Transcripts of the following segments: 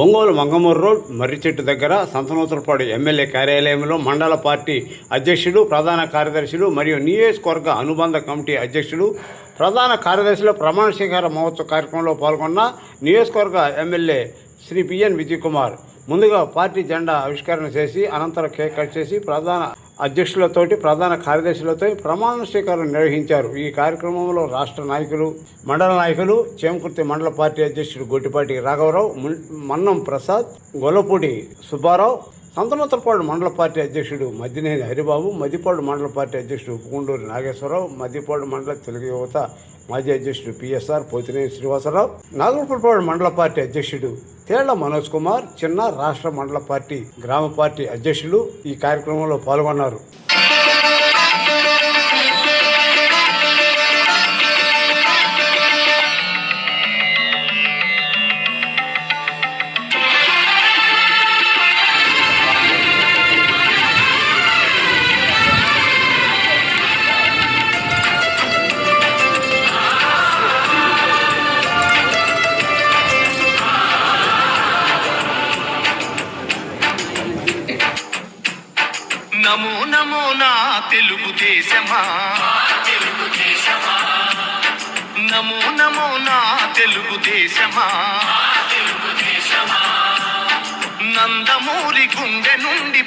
Ongole Mangamuru road మర్రి చెట్టు దగ్గర Santhanuthalapadu MLA కార్యాలయంలో మండల పార్టీ అధ్యక్షుడు ప్రధాన కార్యదర్శులు మరియు నియోజకవర్గ అనుబంధ కమిటీ అధ్యక్షుడు ప్రధాన కార్యదర్శుల ప్రమాణ స్వీకార మహోత్సవ కార్యక్రమంలో పాల్గొన్న నియోజకవర్గ MLA Shri P N Vijay Kumar. ముందుగా పార్టీ జెండా ఆవిష్కరణ చేసి అనంతరం కేక్ కట్ చేసి ప్రధాన అధ్యక్షులతోటి ప్రధాన కార్యదర్శులతో ప్రమాణ స్వీకారం నిర్వహించారు. ఈ కార్యక్రమంలో రాష్ట్ర నాయకులు మండల నాయకులు చేమకుర్తి మండల పార్టీ అధ్యక్షుడు గొట్టిపాటి రాఘవరావు మన్నం ప్రసాద్ గొల్లపూడి సుబ్బారావు సంతనోత్తరపాడు మండల పార్టీ అధ్యక్షుడు మద్దినేని హరిబాబు మద్దిపాడు మండల పార్టీ అధ్యక్షుడు ఉప్పుకుండూరి నాగేశ్వరరావు మద్దిపాడు మండల తెలుగు యువత మాజీ అధ్యక్షుడు పిఎస్ఆర్ పోతినేని శ్రీనివాసరావు నాగపూర్పాడు మండల పార్టీ అధ్యక్షుడు తేళ్ళ మనోజ్ కుమార్ చిన్న రాష్ట్ర మండల పార్టీ గ్రామ పార్టీ అధ్యక్షులు ఈ కార్యక్రమంలో పాల్గొన్నారు.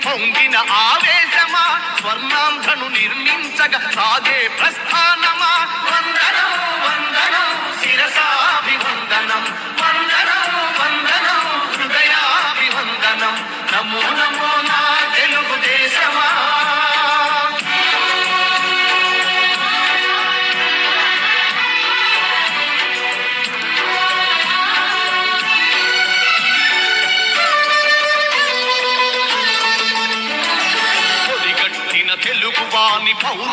పొంగిన ఆవేశమా? స్వర్ణాంధను నిర్మించగ సాగే ప్రస్థానమా? వందనం.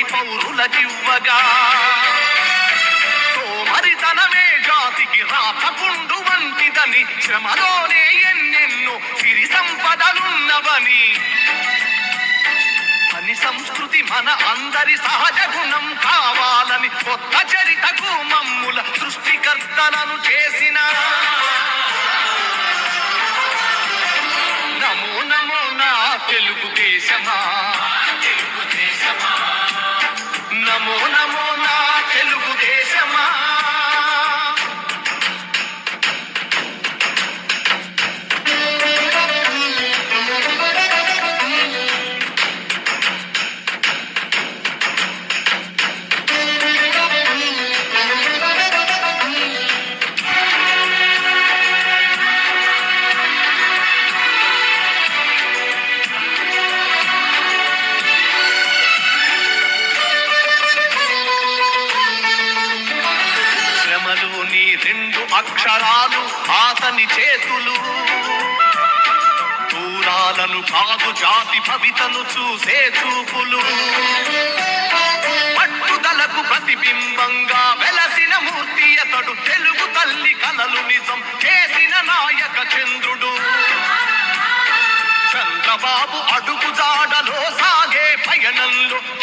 రేపటి పౌరులకివ్వగా సోమరితనమే జాతికి రాతపుండు వంటిదని శ్రమలోనే ఎన్నెన్నో సిరి సంపదలున్నవని. పని సంస్కృతి మన అందరి సహజ గుణం కావాలని కొత్త చరితకు మమ్ముల సృష్టికర్తలను చేసిన. నమో నమో నా తెలుగుదేశమా నమో నమో నా తెలుగుదేశమా?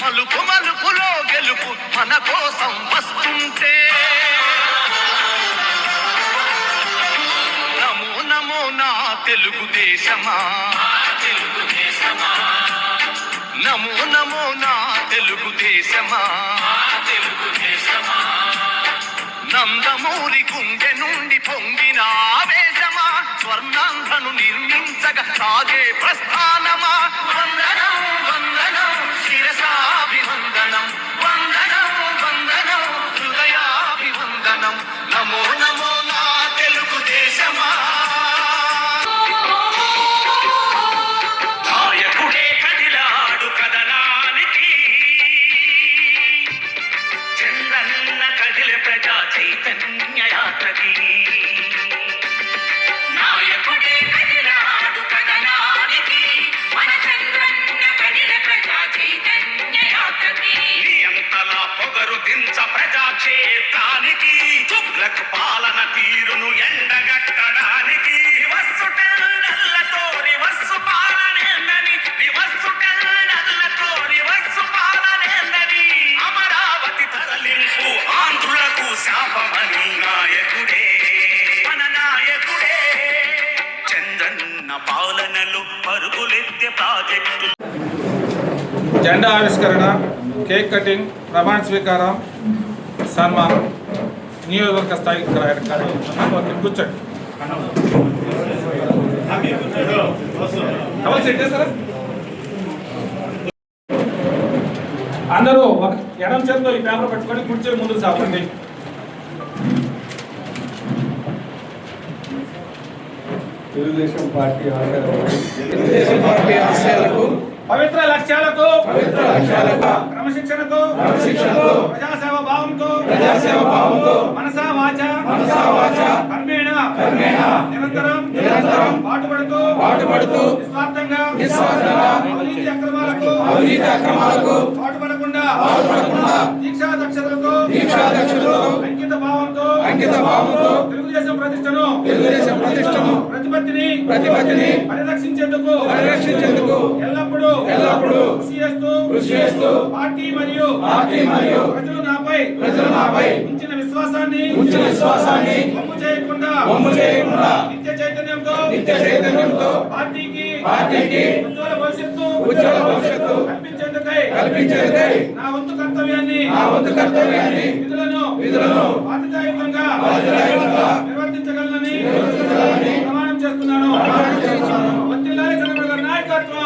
మలుపు మలుపులో గెలుపు మన కోసం వస్తుంటే. నమో నమో నా తెలుగుదేశమా నమో నమో నా తెలుగుదేశమా నందమూరి గుండె నుండి పొంగిన ఆవేశమా. స్వర్ణాంధ్రను నిర్మించగ సాగే ప్రస్థానమా. వందనం ng జెండా ఆవిష్కరణ కేక్ కటింగ్ ప్రమాణ స్వీకారం సన్మానం నియోజకవర్గ స్థాయి కార్యక్రమం. కూర్చోండి. అందరూ ఒక ఎడం చేతిలో ఈ పేపర్ పట్టుకొని కూర్చొని ముందుకు సాగండి. తెలుగుదేశం పార్టీ ఆశయాలు తెలుగుదేశం పార్టీ ఆశయాలకు పవిత్ర లక్ష్యాలకు పవిత్ర లక్ష్యాలకు క్రమశిక్షణకు క్రమశిక్షణకు ప్రజాసేవ భావంతో ప్రజాసేవ భావంతో మనసా వాచ మనసా వాచ కర్మేణ కర్మేణ నిరంతరం నిరంతరం పాటుపడుతూ పాటుపడుతూ నిస్వార్థంగా నిస్వార్థంగా అవినీతి అక్రమాలకు అవినీతి పాల్పడకుండా దీక్షా దక్షతలతో దీక్షా దక్షతలతో అంకిత భావంతో అంకిత భావంతో తెలుగుదేశం ప్రతిష్టను తెలుగుదేశం ప్రతిష్టను ప్రతిపత్తిని ప్రతిపత్తిని పరిరక్షించేందుకు పరిరక్షించేందుకు ఎల్లప్పుడూ ఎల్లప్పుడూ కృషి చేస్తూ కృషి చేస్తూ పార్టీ మరియు పార్టీ మరియు ప్రజలు నాపై ప్రజలు నాపై ఉంచిన విశ్వాసాన్ని ఉంచిన విశ్వాసాన్ని చేయకుండా చేయకుండా నిత్య చైతన్యంతో నిత్య చైతన్యంతో పార్టీకి పార్టీకి ఉజ్వల భవిష్యత్తు ఉజ్వల భవిష్యత్తు కల్పించేందుకై కల్పించేందుకై నా వంతు కర్తవ్యాన్ని నా వంతు కర్తవ్యాన్ని విధులను విధులను బాధ్యతాయుతంగా బాధ్యతాయుతంగా నిర్వర్తించగలనని నిర్వర్తించగలనని ప్రమాణం చేస్తున్నాను. ప్రమాణం చేస్తున్నాను. వంతిల్లాలి చంద్రబాబు గారి నాయకత్వం.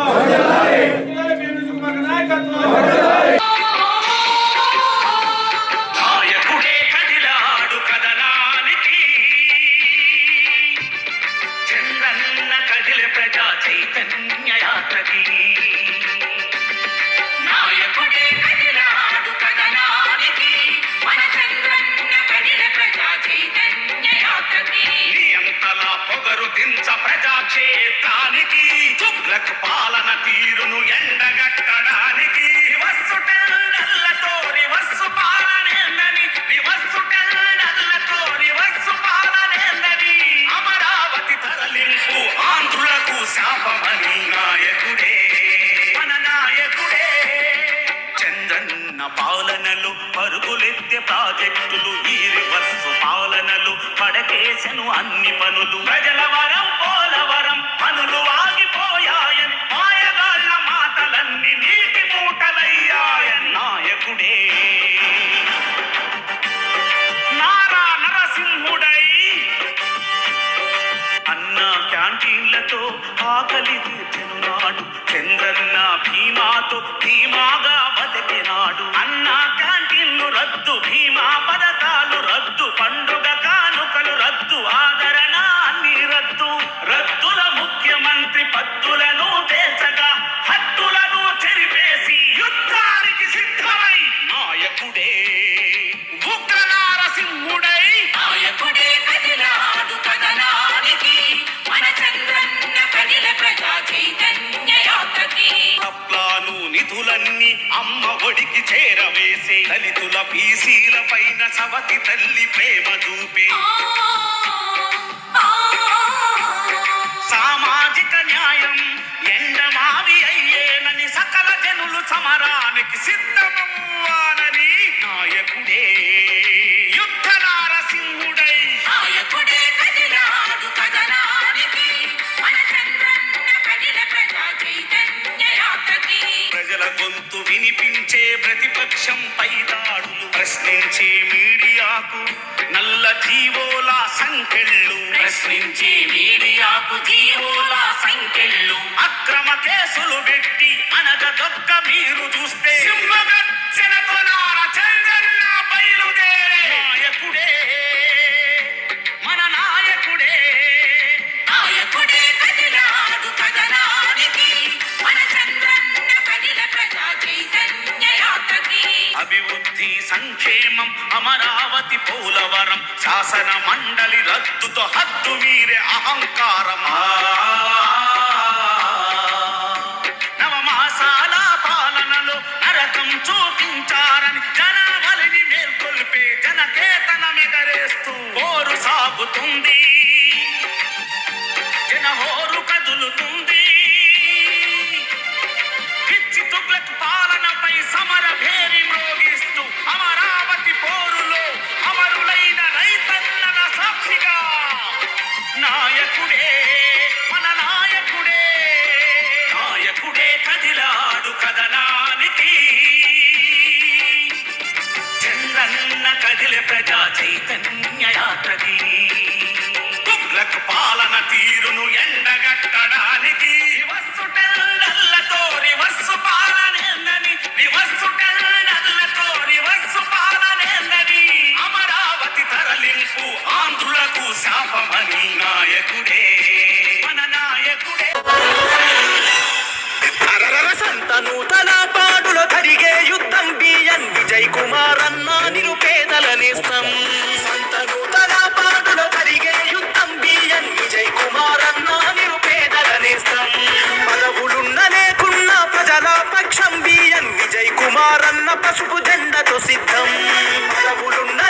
తరలింపు ఆంధ్రులకు శాపమని నాయకుడే. మన నాయకుడే. చంద్రన్న పాలనలు పరుగులెత్తే ప్రాజెక్టులు ఈ రివర్సు పాలనలు పడకేసెను అన్ని పనులు. ప్రజల వరం రద్దు భీమా పథకాలు రద్దు పండుగ కానుకలు రద్దు ఆదరణ అన్ని రద్దు. రద్దుల ముఖ్యమంత్రి పద్దులను తేల్చగా హద్దులను చెరిపేసి యుద్ధానికి సిద్ధమై. నాయకుడే ఉగ్ర నారసింహుడై నాయకుడే కదిలాడు కదనానికి మన చంద్రన్న కదిల ప్రజా చైతన్య యాత్రకి ప్లాను నిధులన్నీ అమ్మ ఒడికి చేరవేసే దళితుల పీసీల పైన సవతి తల్లి ప్రేమ చూపి. సామాజిక న్యాయం ఎండమావి అయ్యేనని సకల జనులు సమరానికి సిద్ధమవ్వాలని దేశంపై దాడులు ప్రశ్నించే మీడియాకు నల్ల జీవోల సంఖ్యలు ప్రశ్నించే మీడియాకు జీవోల సంఖ్యలు అక్రమ కేసులు పెట్టి అనగదొక్క మీరు చూస్తే జాతి పోలవరం శాసన మండలి రద్దుతో హద్దు మీరే అహంకారమా? నవమాసాల పాలనలో నరకం చూపించారని జనావలిని మేల్కొల్పే జనకేతన మెదరేస్తూ పోరు సాగుతుంది. ఉంటది తుగ్లక్ పాలన తీరును ఎండగట్టడానికి వివస్సు టెల్లతో రివస్సు పాలనేందని వివస్సు టెల్లతో అమరావతి తరలింపు ఆంధ్రులకు శాపమని నాయకుడే. మన నాయకుడే. సంతనూతన పాడులో జరిగే యుద్ధం బిఎన్ విజయ్ కుమార్ అన్న నిరుపేదల నేస్తం. విజయ్ కుమార్ అన్న పసుపు జెండతో సిద్ధం. పదవులున్న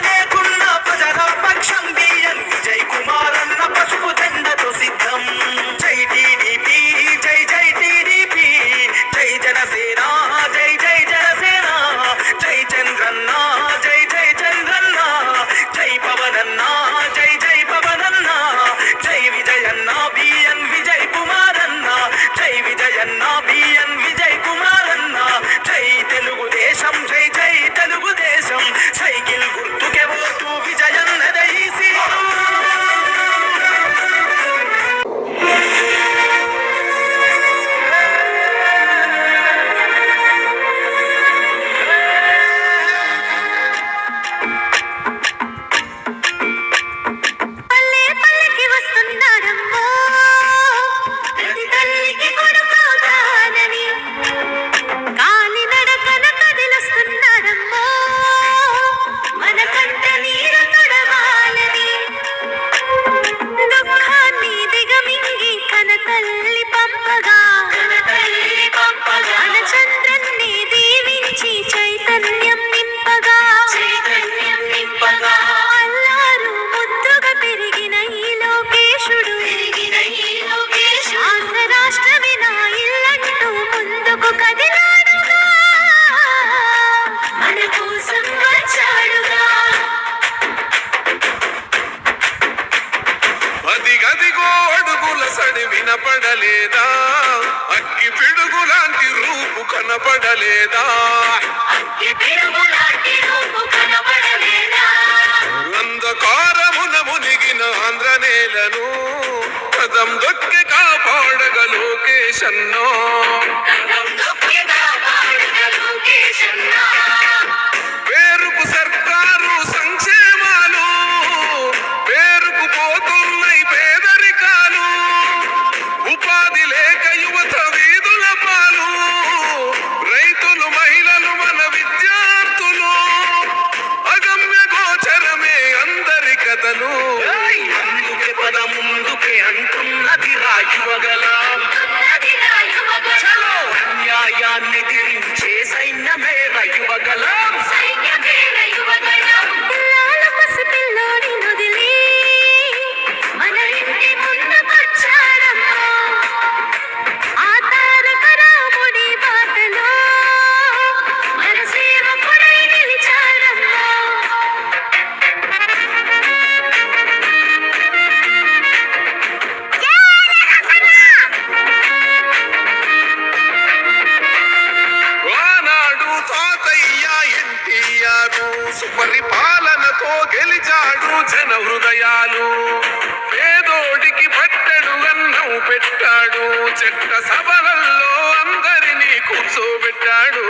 ಕಾಡು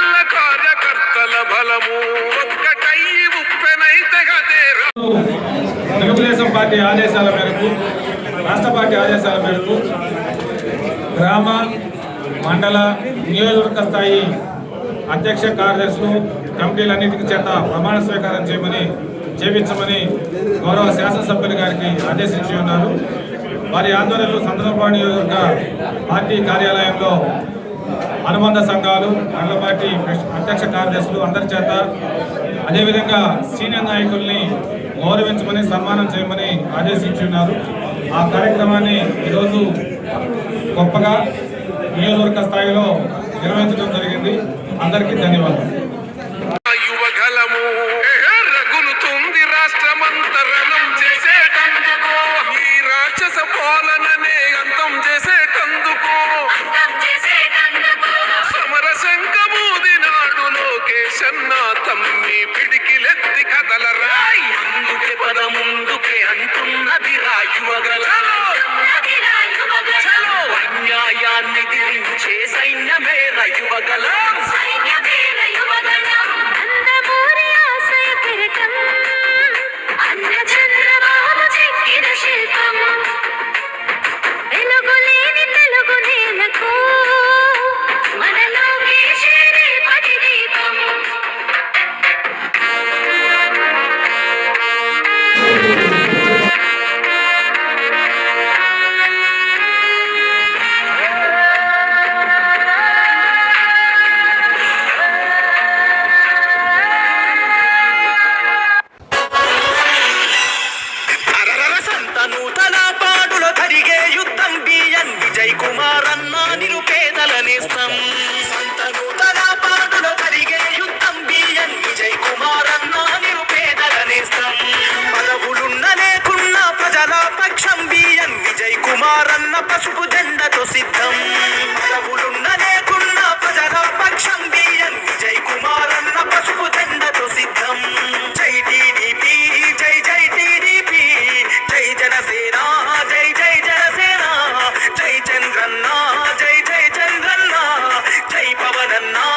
క్రమశిక్షణ కార్యకర్తల బలము ఒక్కటై ఉప్పెనైతే తెలుగుదేశం పార్టీ ఆదేశాల మేరకు రాష్ట్ర పార్టీ ఆదేశాల మేరకు గ్రామ మండల నియోజకవర్గ స్థాయి అధ్యక్ష కార్యదర్శులు కమిటీలన్నింటికి చేత ప్రమాణ స్వీకారం చేయమని చేపించమని గౌరవ శాసనసభ్యులు గారికి ఆదేశించి ఉన్నారు. వారి ఆధ్వర్యంలో సందర్భాన్ని నియోజకవర్గ పార్టీ కార్యాలయంలో అనుబంధ సంఘాలు మండల పార్టీ అధ్యక్ష కార్యదర్శులు అందరి చేత అదేవిధంగా సీనియర్ నాయకుల్ని గౌరవించమని సన్మానం చేయమని ఆదేశించి ఉన్నారు ఆ కార్యక్రమాన్ని ఈరోజు గొప్పగా నియోజకవర్గ స్థాయిలో నిర్వహించడం జరిగింది. అందరికీ ధన్యవాదాలు. పద ముందుకే అంటున్నది రాయువగల అన్యాయాన్ని ఎదిరించే సైన్యమే రయువగల. నూతన పాడులో తరిగే యుద్ధం బిఎన్ విజయ్ కుమార్ అన్న నిరుపేదల నేస్తం సంత నూతన పాడులో తరిగే యుద్ధం బిఎన్ విజయ్ కుమార్ అన్న నిరుపేదల నేస్తం పదవులున్న లేకున్నా ప్రజల పక్షం బిఎన్ విజయ్ కుమార్ అన్న పసుపు జెండతో సిద్ధం. పదవులున్న లేకున్నా ప్రజల పక్షం బిఎన్ విజయ్ కుమార్ అన్న పసుపు జెండతో సిద్ధం. జై టీడీపీ జై